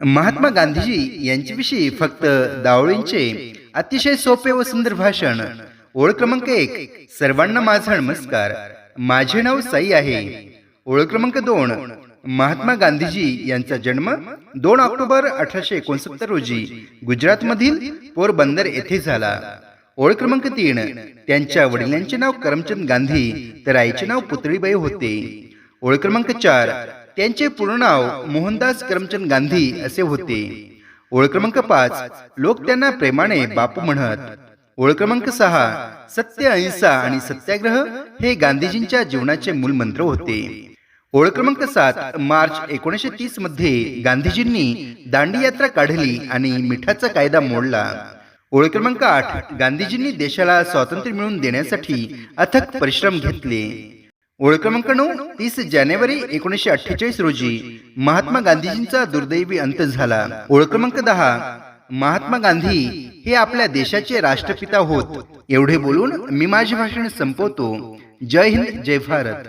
महात्मा गांधीजी यांच्याविषयी फक्त दावळींचे अतिशय सोपे व सुंदर भाषण. ओळ क्रमांक एक सर्वांना माझा नमस्कार. माझे नाव साई आहे. ओळ क्रमांक दोन महात्मा गांधीजी यांचा जन्म दोन ऑक्टोबर अठराशे एकोणसत्तर रोजी गुजरातमधील पोरबंदर येथे झाला. ओळ क्रमांक तीन त्यांच्या वडिलांचे नाव करमचंद गांधी तर आईचे नाव पुतळीबाई होते. ओळ क्रमांक चार त्यांचे पूर्ण नाव मोहनदास करमचंद गांधी असे होते. ओळ क्रमांक पाच लोक त्यांना प्रेमाने बापू म्हणत. ओळ क्रमांक सहा सत्य अहिंसा आणि सत्याग्रह हे गांधीजींच्या जीवनाचे मूलमंत्र होते. ओळ क्रमांक सात मार्च एकोणीसशे तीसमध्ये गांधीजींनी दांडी यात्रा काढली आणि मिठाचा कायदा मोडला. ओळ क्रमांक आठ गांधीजींनी देशाला स्वातंत्र्य मिळवून देण्यासाठी अथक परिश्रम घेतले. ओळ क्रमांक नऊ तीस जानेवारी एकोणीसशे अठ्ठेचाळीस रोजी महात्मा गांधीजींचा दुर्दैवी अंत झाला. ओळ क्रमांक दहा महात्मा गांधी हे आपल्या देशाचे राष्ट्रपिता होत. एवढे बोलून मी माझे भाषण संपवतो. जय हिंद जय भारत.